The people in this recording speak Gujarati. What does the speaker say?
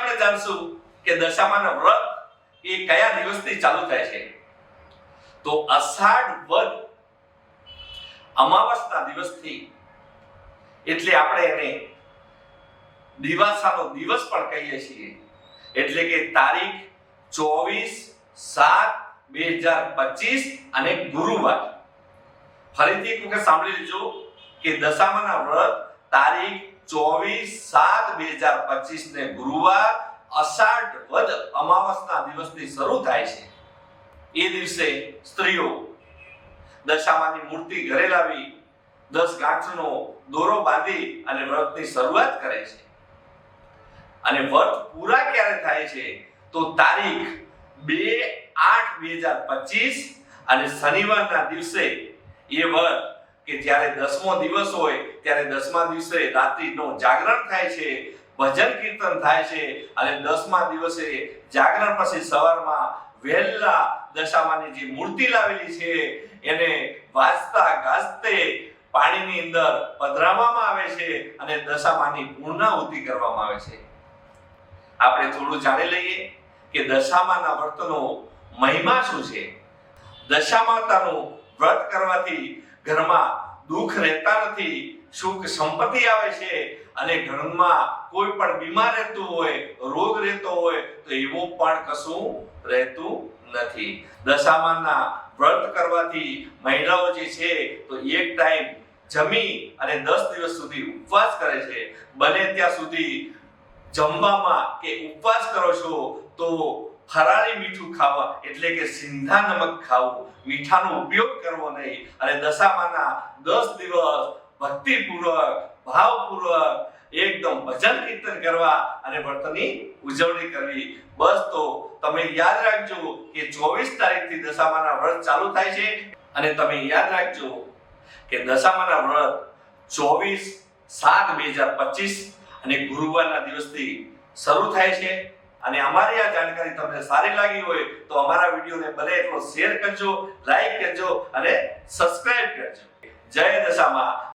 આપણે જાણશું કે દશામાના વ્રત એ કયા દિવસથી ચાલુ થાય છે? તો અષાઢ વદ અમાવસના દિવસથી એટલે આપણે એને દિવાસાનો દિવસ પણ કહીએ છીએ. એટલે કે તારીખ ચોવીસ સાત બે હજાર પચીસ અને ગુરુવાર. ફરીથી એક વખત સાંભળી લેજો કે દશામાના વ્રત તારીખ ચોવીસ સાત બે હજાર પચીસ ને ગુરુવાર અષાઢ વદ અમાવસના દિવસથી શરૂ થાય છે. એ દિવસે સ્ત્રીઓ દશામાની મૂર્તિ ઘરે લાવી દસ ગાંઠનો દોરો બાંધી અને વ્રતની શરૂઆત કરે છે. અને વ્રત પૂરા ક્યારે થાય છે? તો તારીખ બે આઠ બે હજાર પચીસ અને શનિવારના દિવસે એ વ્રત કે જ્યારે દસમો દિવસ હોય, ત્યારે દસમા દિવસે રાત્રિનો જાગરણ થાય છે, ભજન કીર્તન થાય છે, અને દસમા દિવસે જાગરણ પછી સવારમાં વહેલા દશામાની જે મૂર્તિ લાવેલી છે, એને વાજતા ગાજતે પાણીની અંદર પધરાવવામાં આવે છે અને દશામાની પૂર્ણાહુતિ કરવામાં આવે છે. આપણે થોડું જાણી લઈએ કે દશામાના વર્તનો મહિમા શું છે? દશામાતાનું વ્રત કરવાથી ઘરમાં દુઃખ રહેતા નથી, સુખ સંપત્તિ આવે છે અને ઘરમાં કોઈ પણ બીમાર રહેતું હોય, રોગ રહેતો હોય, તો એવું પણ કશું રહેતું નથી. દશામાના વ્રત કરવાથી મહિલાઓ જે છે, તો એક ટાઈમ જમી અને દસ દિવસ સુધી ઉપવાસ કરે છે. બને ત્યાં સુધી જમવામાં કે ઉપવાસ કરો છો, તો ફરાળી મીઠું ખાવા એટલે કે સિંધા નમક ખાવું. મીઠાનો ઉપયોગ કરવો નહીં. અને દશામાના દસ દિવસ ભક્તિપૂર્વક, ભાવપૂર્વક એકદમ ભજન કીર્તન કરવા અને વ્રતની ઉજવણી કરવી. બસ તો તમે યાદ રાખજો કે ચોવીસ તારીખથી દશામાના વ્રત ચાલુ થાય છે. અને તમે યાદ રાખજો કે દશામાના વ્રત ચોવીસ સાત બે હજાર પચીસ અને ગુરુવારના દિવસથી શરૂ થાય છે. અને અમારી આ જાણકારી તમને સારી લાગી હોય તો અમારા વિડીયોને ભલે એટલો શેર કરજો લાઈક કરજો અને સબસ્ક્રાઇબ કરજો. જય દશામાં.